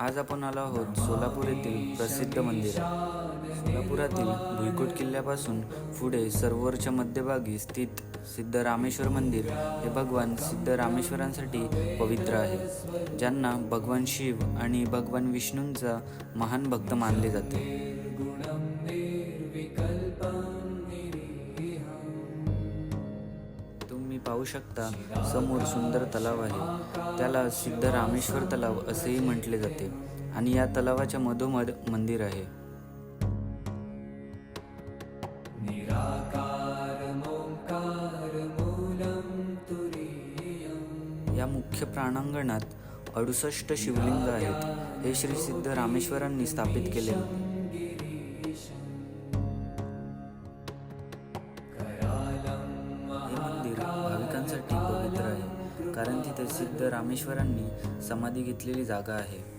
आज आपण आलो आहोत सोलापूर येथील प्रसिद्ध मंदिर सोलापुरातील भुईकोट किल्ल्यापासून पुढे सरोवरच्या मध्यभागी स्थित सिद्धरामेश्वर मंदिर हे भगवान सिद्धरामेश्वरांसाठी पवित्र आहे ज्यांना भगवान शिव आणि भगवान विष्णूंचा महान भक्त मानले जाते. पाहू शकता. समोर सुंदर तलाव आहे. त्याला सिद्ध रामेश्वर तलाव असेही म्हटले जाते आणि या तलावाच्या मधोमध मंदिर आहे. या मुख्य प्राणांगणात अडुसष्ट शिवलिंग आहेत. हे श्री सिद्ध रामेश्वरांनी स्थापित केले कारण तिथे सिद्ध रामेश्वरांनी समाधी घेतलेली जागा आहे.